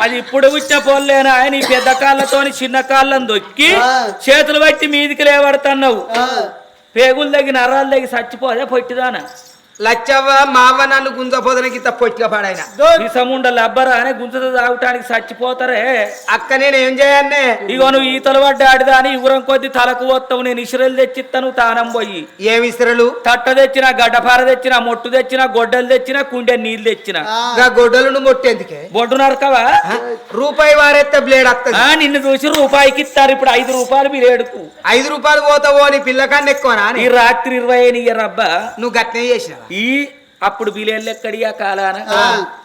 అది ఇప్పుడు వచ్చిన పోలేనా నీ పెద్ద కాళ్ళతోని చిన్న కాళ్ళని దొక్కి. చేతులు బట్టి మీదికి లేవడుతున్నావు. ఆ, పేగులు దగ్గర నరాలు దగ్గర చచ్చిపోదే పొట్టిదానా? లచ్చవ్వ మావ నన్ను గుంజపోదనకి పొట్టిగా పాడాయన విషముండ లబ్బరా అని గుంజుతో తాగటానికి చచ్చిపోతారే. అక్క నేను ఏం చేయన్నే? ఇగో నువ్వు ఈతలు పడ్డ ఆడిదాని ఇగురం కొద్ది తలకు పోతావు నేను ఇసురలు తెచ్చిస్తాను తానం పోయి. ఏమి ఇస్త్రలు తట్ట తెచ్చిన గడ్డపార తెచ్చిన మొట్టు తెచ్చిన గొడ్డలు తెచ్చిన కుండె నీళ్ళు తెచ్చిన. ఆ, గా గొడ్డలను మొట్టేందుకే? బొడ్డు నరకవా? రూపాయి వారెత్తే బ్లేడ్ వస్తుంది ఆ, నిన్ను చూసి రూపాయికి ఇస్తారు ఇప్పుడు ఐదు రూపాయలు మీరు ఏడుకు ఐదు రూపాయలు పోతావో అని పిల్లకాన్ని ఎక్కువనా అని? ఈ రాత్రి ఇరవై ఇయ్యరబ్బా నువ్వు గట్నే చేసినావా? ఈ అప్పుడు బిలేళ్ళు ఎక్కడి ఆ. కాలాన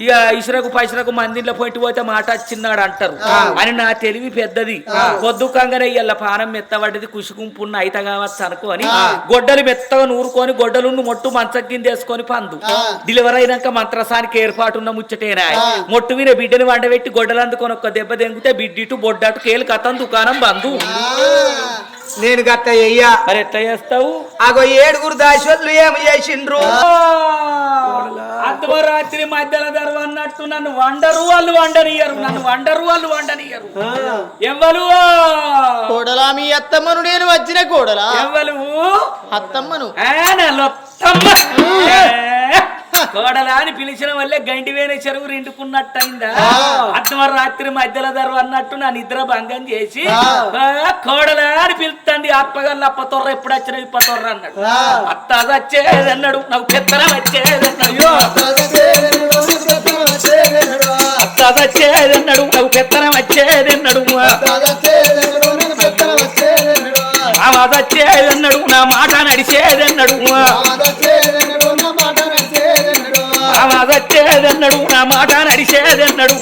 ఇక ఇసురకు పైసరకు మందిలో పొట్టి పోతే మాట వచ్చిన్నాడు అంటారు. అని నా తెలివి పెద్దది. పొద్దుకంగానే ఇయ్యాల పానం మెత్తబడ్డది కుసుకుంపున్న అయిత కావచ్చు అనుకోని గొడ్డలు మెత్తగా నూరుకొని గొడ్డలుండి మొట్టు మంచం కింద వేసుకొని పందు. డెలివరీ అయినాక మంత్రసానికి ఏర్పాటున్న ముచ్చటేనా? మొట్టు మీద బిడ్డని వండబెట్టి గొడ్డలు అందుకొని ఒక్క దెబ్బ దెంగితే బిడ్డిటు బొడ్డటు కేలు కథం దుకాణం బంధు నేను గట్ట చెయ్యా. మరి ఎట్లా చేస్తావు? అగో ఏడుగురు దాశోళ్ళు ఏమి చేసిండ్రు? అర్ధరాత్రి మధ్యలో ధర అన్నట్టు నన్ను వండరు వాళ్ళు వండనియరు నన్ను వండరు వాళ్ళు వండనియరు ఎవ్వలు కోడలా మీ అత్తమ్మను నేను వచ్చిన కోడలా? ఎవ్వలు అత్తమ్మను. ఆ, నా లొత్తమ్మ. ఏ, కోడలా అని పిలిచిన వల్లే గండి వేనే చెరువు రెండుకున్నట్టయిందా? అర్ధరాత్రి మధ్యలో ధర అన్నట్టు నా నిద్ర భంగం చేసి కోడలా అని పిలుస్తుంది అప్పగల్ల అప్ప తొర్ర ఎప్పుడు వచ్చిన ఇప్ప తొర్ర అన్నాడు. అత్త వచ్చేదన్నాడు నాకు పెత్తనం వచ్చేదన్నాడు. అత్త వచ్చేదన్నాడు నాకు పెత్తనం వచ్చేదన్నాడు. ఆవాజ్ వచ్చేదన్నాడు నా మాట నడిచేదన్నాడు. నా మాట నడిచేదన్నాడు?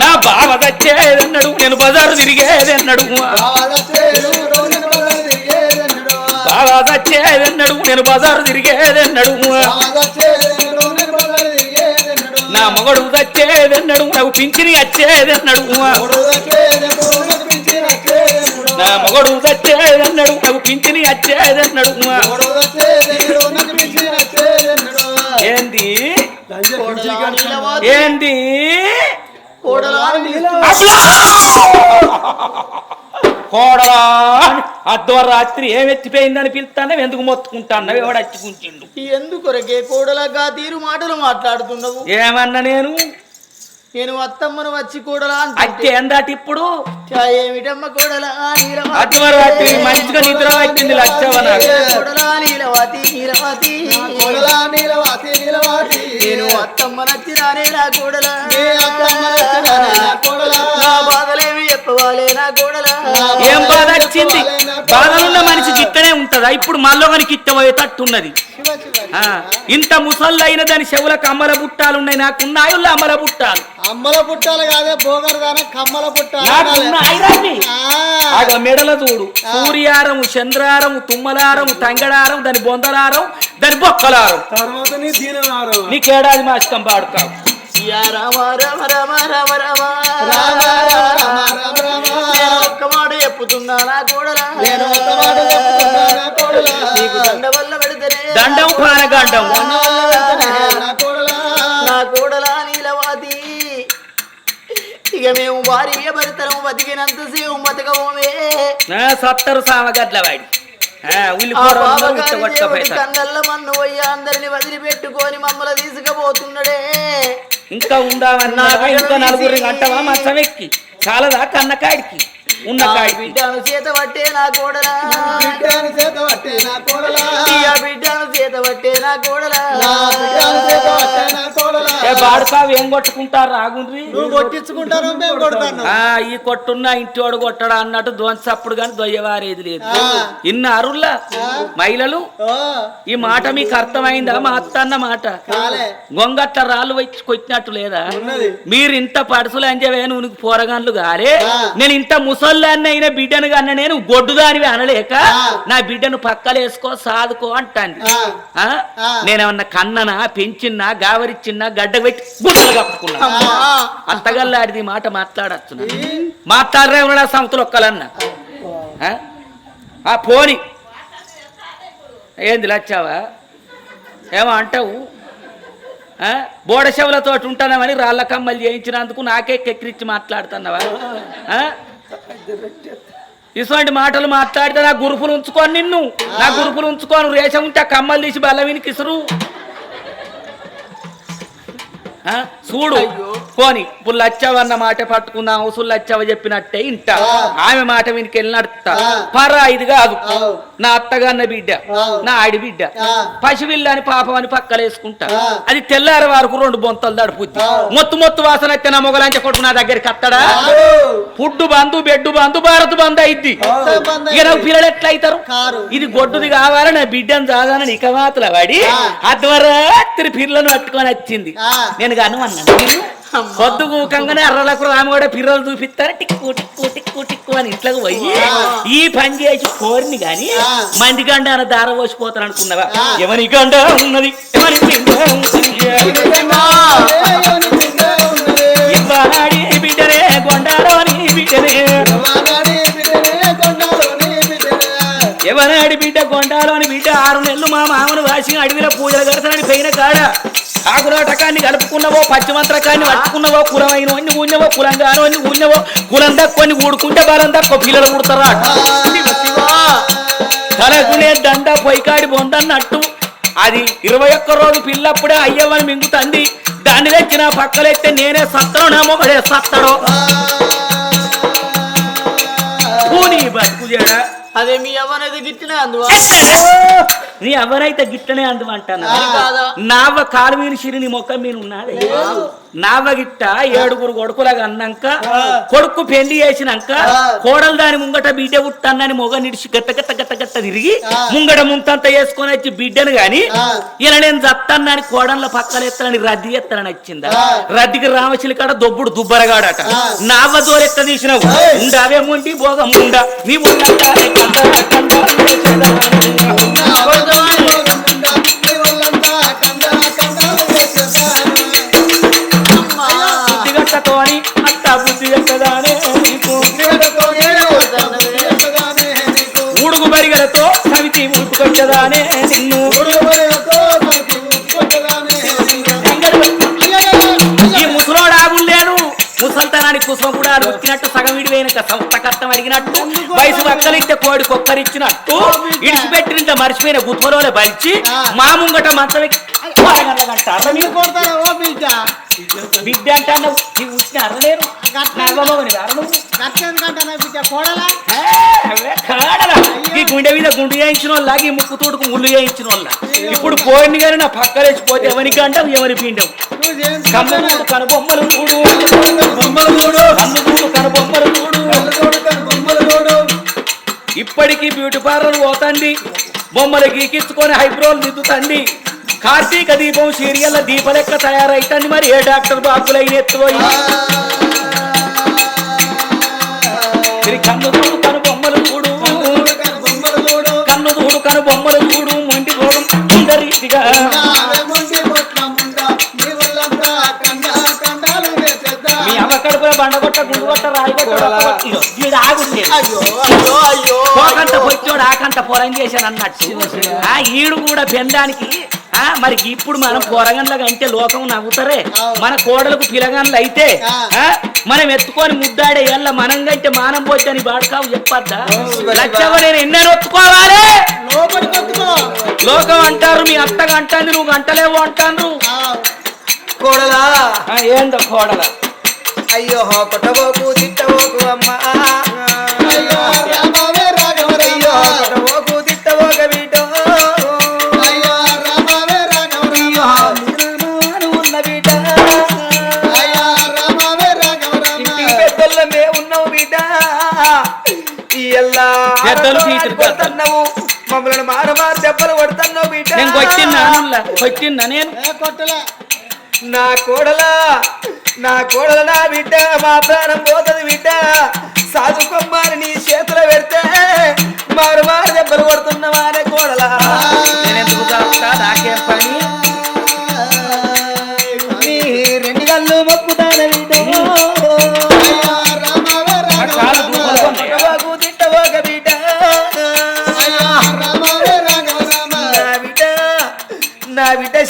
నా బావ తెచ్చేదన్నాడు నేను బజారు తిరిగేదన్నాడు? బావ తెచ్చేదన్నాడు నేను బజారు తిరిగేదన్నాడు? నా మగడు తెచ్చేదన్నాడు నాకు పింఛని వచ్చేదన్నాడు నా మగడు తెచ్చేదన్నాడు నాకు పింఛని వచ్చేదన్నాడు ఏంది? కోడలా నీల- కోడలా! అర్ధరాత్రి ఏం ఎత్తిపోయిందని పిలుస్తానే ఎందుకు మొత్తుకుంటాను ఎవడు అచ్చుకుంటుండు? ఎందుకొరకే కోడలగా తీరు మాటలు మాట్లాడుతున్నావు? ఏమన్నా నేను? నేను అత్తమ్మను వచ్చి కోడలా అంటే ఎందాటి ఇప్పుడు? ఏమిటమ్మ కోడలా నీలవతి? మంచిగా నిద్ర వచ్చింది లచ్చవ నాకు. కోడలా నీలవతి నీలవతి. నేను అత్తమ్మ నచ్చినానే నా కోడలా. నా బాధలేమి చెప్పవాలే నా కోడలా. ఏం బాధ వచ్చింది బాధలున్న మనిషి గిట్టనే ఉంటదా? ఇప్పుడు మళ్ళొకనికి ఇట్టబోయేటట్టున్నది ఆ, ఇంత ముసళ్ళు అయిన దాని చెవులకు అమ్మల బుట్టాలు ఉన్నాయి నాకున్నాయి అమ్మల బుట్టాలు. అమ్మల పుట్టాలు కాదే పోగరదాన కమ్మల పుట్టాలు మెడల చూడు. సూర్యారము చంద్రారము తుమ్మలారము తంగడారం దాని బొందలారం దాని బొక్కలారం. తర్వాత నీ దీననారు నీకేడాది మాసికం పాడుతావు. రామ రామ రామ రామ రామ. రామ రామ రామ రామ నేను ఒక్క మాట చెప్పుతున్నా నా కోడలా? నేను ఒక్క మాట చెప్పుతున్నా నా కోడలా. నీకు దండ వల్ల పెడితేనే. దండం పానగండం నా ఇక మేము భార్య భర్తలం బతికినంత బతకమే ఆ, సత్తరు సామగడ్ల వాడి. కన్నల్ల మన్ను పోయి అందరిని వదిలిపెట్టుకొని మమ్మల్ని తీసుకుపోతున్నాడే. ఇంకా ఉందామన్నా ఇంకా నలుగురిని అంటావా మంచం ఎక్కి చాలదా కన్నకాడికి? ఉన్న బిడ్డను చేత పట్టే నా కోడలా. బిడ్డని చేత పట్టే నా కోడలా. ఇక బిడ్డను చేత పట్టే నా కోడలా. నా బిడ్డని చేత పట్టే నా కోడలా ఏ బాడుకావు ఏం కొట్టుకుంటారు? రాగుండ్రి. కొట్టించుకుంటారు ఈ కొట్టున్న ఇంటోడు కొట్టడా అన్నట్టు ధ్వంసప్పుడు కానీ దొయ్యవారేది లేదు. ఇన్న అరుల్లా మహిళలు ఈ మాట మీకు అర్థమైందా? మా అత్త అన్న మాట. కాలే. గొంగట్ల రాళ్ళు వచ్చి కొట్టినట్టు లేదా. మీరు ఇంత పడుసులు అంజవే నువ్వు పోరగాన్లు గారే. నేను ఇంత ముసల్లాన్ని అయిన బిడ్డను కన్నా నేను గొడ్డుదానివి అనలేక. నా బిడ్డను పక్కలేసుకో సాదుకో అంటాను. నేనేమన్నా కన్ననా పెంచిన్నా గావరిచ్చిన్నా గడ్డ పెట్టి గుడ్డలు కప్పుకున్నా అత్తగల్లాడిది మాట మాట్లాడచ్చు మాట్లాడరే ఉన్నాడా సంవత్సరం ఒక్కలన్నా? ఆ? ఆ పోని. ఏంది లచ్చావా? ఏమో అంటావు? ఆ? బోడశవులతో ఉంటానమని రాళ్ళ కమ్మలు చేయించినందుకు నాకే కెక్కిరిచ్చి మాట్లాడుతున్నావా? ఆ? ఇటువంటి మాటలు మాట్లాడితే నా గురుపులు ఉంచుకోను నిన్ను. నా గురుపులు ఉంచుకోను. రేషం ఉంటే ఆ కమ్మలు తీసి బల్లవిని కిసురు. ఆ? చూడు పోని ఇప్పుడు లచ్చవన్న మాట పట్టుకుందాం అవసరం లచ్చవ చెప్పినట్టే ఇంట. ఆమె మాట వీనికి వెళ్ళినట్ట. పరా ఇది కాదు. నా అత్తగాన్న బిడ్డ నా ఆడి బిడ్డ. పసివిల్ల అని పాపం అని పక్కలేసుకుంటా. అది తెల్లారి వరకు రెండు బొంతలు దడుపుద్ది మొత్తు మొత్తు వాసన అయితే నా మొగలంచ కొడుకు నా దగ్గరికి అత్తడా ఫుడ్ బంధు బెడ్ బంధు భారత్ బంధు అయిద్ది. ఇక నాకు పిల్లలు ఎట్లా అవుతారు. ఇది గొడ్డుది కావాలి? నా బిడ్డను చాదానని ఇక మాతల వాడి అర్ధరాత్రి పిల్లలను పట్టుకొని వచ్చింది. నేను గాను అన్నాను పొద్దు కూకంగానే అర్రలకు రామగడ పిల్లలు చూపిస్తారు. టిక్కు టిక్కు టిక్కు టిక్కు అని ఇంట్లోకి పోయి ఈ పని చేసి కోరిని గాని. మంది గండ అని దార పోసిపోతాను అనుకున్నావా ఎవరి గండ ఉన్నది ఎవరి బిడ్డనే గొండాలోని బిడ్డనే. ఎవరాడి బిడ్డ? ఆరు నెలలు మా మామను వాసి అడవిలో పూజలు కడతానని పోయిన కాడ ఆకురాటకాన్ని కలుపుకున్నవో పచ్చిమంత్రకాన్ని పట్టుకున్నవో కులమైన అన్ని ఊన్నవో కులంగాను అన్ని ఊన్నవో కులం దక్కొని ఊడుకుంటే బలం తక్కువ పిల్లలు ఊడతారా తలకునే దండ పొయ్యికాడి బొందన్నట్టు. అది ఇరవై ఒక్క రోజు పిల్లప్పుడే అయ్యవని మింగుతుంది. దాన్ని తెచ్చిన పక్కలెత్తే నేనే సత్తడో నా మొగడే సత్తడో. పూని బతుకు చేయడా అదే మీ అవ్వనది గిట్టిన అందువా? నీ ఎవరైతే గిట్టనే అందుమంటాను అది కాదా? నావ కాలు మీద సిరి నీ మొక్క మీద ఉన్నది నావ గిట్ట ఏడుగురు కొడుకులాగా అన్నాక కొడుకు పెళ్ళి చేసినాక కోడలు దాని ముంగట బిడ్డ పుట్టన్నని మొగ నిడిచి గట్ట గట్ట గట్ట గట్ట తిరిగి ముంగట ముంతంత వేసుకొని వచ్చి బిడ్డను గాని ఇలా నేను చత్తన్నాని కోడళ్ళ పక్కన ఎత్తనని రద్ది ఎత్తనని వచ్చిందా? రద్దికి రామచిలి కాడ దొబ్బుడు దుబ్బరగాడట. నావ దోరెత్త తీసినావు ఉండవే ముండి భోగం ఉండ. నీ ముందంతా కంద బరిగలతో సవితి ఉడుకు కట్టదానే నిన్ను. ముసల్తనానికి కుసుమ కూడా నొక్కినట్టు సగం విడిపోయినాక సంస్థ కట్టం అడిగినట్టు. వయసు వక్కలిస్తే కోడి కొక్కరిచ్చినట్టు ఇడిచిపెట్టినంత మర్చిపోయిన గుత్వలోనే బలిచి మా ముంగట మంచం. బిడ్డ? అంటే వచ్చిన అరలేరు. ఈ గుండె మీద గుండు చేయించిన వాళ్ళ ఈ ముక్కు తోడుకు ముళ్ళు చేయించిన వాళ్ళ ఇప్పుడు పోయింది కానీ నా పక్కలేసిపోతే ఎవరికి అంటాం ఎవరి పిండం కన్ను చూడు కనుబొమ్మలు చూడు బొమ్మలు చూడు కన్ను చూడు కనుబొమ్మలు చూడు ఇప్పటికీ బ్యూటీ పార్లర్ పోతండి బొమ్మలు గీకించుకొని హైబ్రోలు దిద్దుతండి. కార్తీక దీపం సీరియల్ దీప లెక్క తయారైతుంది మరి ఏ డాక్టర్ బాబులైన ఎత్తుపోయి? పోకంట పొచ్చోడు ఆకంట పొలం చేశాను అన్నట్టు ఆ ఈడు కూడా పెందానికి ఆ మరి ఇప్పుడు మనం పొరగన్లకు అంటే లోకం నవ్వుతారే. మన కోడలకు పిలగన్లు అయితే మనం ఎత్తుకొని ముద్దాడే ఎల్ల మనం కంటే మానం పోద్దని బాడకావు చెప్పద్దా? లచ్చవ నేను ఎన్నో ఒత్తుకోవాలి? లోకం అంటారు మీ అత్తగా అంటాను నువ్వు గంటలేవు అంటాను కోడలా. ఏందో కోడల. అయ్యో కొట్టబోకు తిట్టబోకు అమ్మా. కొడుతున్నావు మమ్మల్ని మార మార దెబ్బలు కొడుతున్నావు బిడ్డ నేను కొట్టిన్నా కొట్టిన్నా నేను? నా కోడలా నా కోడల నా బిడ్డ మా ప్రాణం పోతుంది బిడ్డ. సాధుకొమ్మని నీ చేతిలో పెడితే మారు మారు దెబ్బలు కొడుతున్నవా అనే కోడలా. నేను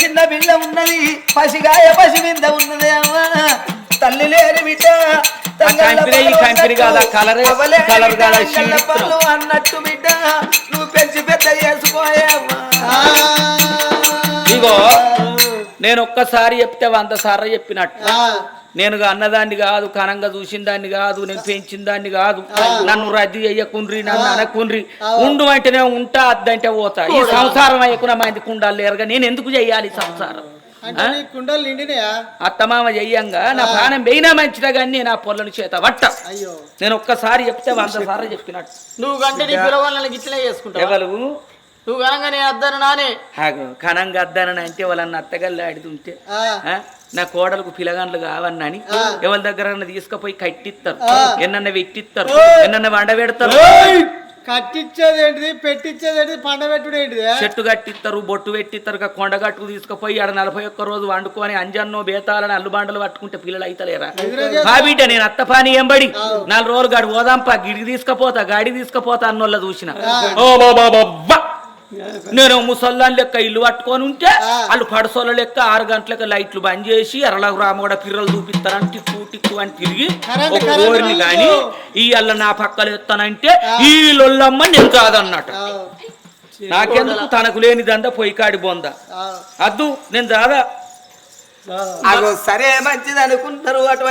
చిన్న బిడ్డ ఉన్నది పసిగాయ పసి మీద ఉన్నది అమ్మా. తల్లి లేని బిడ్డ పళ్ళు అన్నట్టు బిడ్డ. నువ్వు పెంచి పెద్ద చేసుకోయమ్మా ఇగో నేను ఒక్కసారి చెప్తే వంద సార్లు చెప్పినట్టు. నేను అన్నదాన్ని కాదు కనంగా చూసిన దాన్ని కాదు నేను పెంచిన దాన్ని కాదు. నన్ను రద్దు చెయ్యకుండ్రి నన్ను అనకుండ్రి. ఉండు అంటేనే ఉంటా అద్దంటే పోతా. ఈ సంసారం అయ్యకున్న మందికి ఉండాలి లేరుగా నేను ఎందుకు చెయ్యాలి సంసారం? కుండలు అత్తమామ చెయ్యంగా నా ప్రాణం వెయినా మంచిదా కానీ నేను ఆ పొల్లని చేత వట్ట నేను ఒక్కసారి చెప్తే వంద సార్లు చెప్పినట్టు. నువ్వు చేసుకుంటావు? ఎవరు? నువ్వు కనుక నేను అద్దను నానే. కనంగా అద్దానని అంటే వాళ్ళని అత్తగల్లి ఆడుతుంటే? నా కోడలకు పిలగాండ్లు కావన్నని ఎవరి దగ్గర తీసుకుపోయి కట్టిస్తారు. ఎన్నన్న పెట్టిస్తారు ఎన్నన్న వండ పెడతారు. కట్టించేది ఏంటిది? పెట్టించేది ఏంటిది? పండబెట్టుడు ఏంటిది చెట్టు కట్టిస్తారు బొట్టు పెట్టిస్తారు కొండ గట్టుకు తీసుకుపోయి ఆడ నలభై ఒక్క రోజు వండుకొని అంజన్నో బేతాలని అల్లుబాండలు పట్టుకుంటే పిల్లలు అయితలేరా? బిడ్డ నేను అత్తపాని ఎంబడి. నాలుగు రోజులు గాడి పోదాంపా గిడి తీసుకపోతా గాడి తీసుకపోతా అన్నోళ్ళ చూసిన. ఓ బాబా. నేను ముసల్లాన్ లెక్క ఇల్లు పట్టుకొని ఉంటే వాళ్ళు పడసోళ్ళ లెక్క ఆరు గంటలకు లైట్లు బంద్ చేసి అరలకు రామగడ పిర్రలు చూపిస్తారని టిక్కు టిక్కు అని తిరిగి ఒక ఓరిని బంద్ గాని ఈ అల్ల నా పక్కలు ఎత్తానంటే ఈ లొల్లమ్మ నేను కాదన్నట్టు. ఆ, నాకెందుకు తనకు లేని దందా పొయ్యి కాడి బొంద? ఆ, అద్దు నేను దాదా సరే మంచిది అనుకుంటారు అటువంటి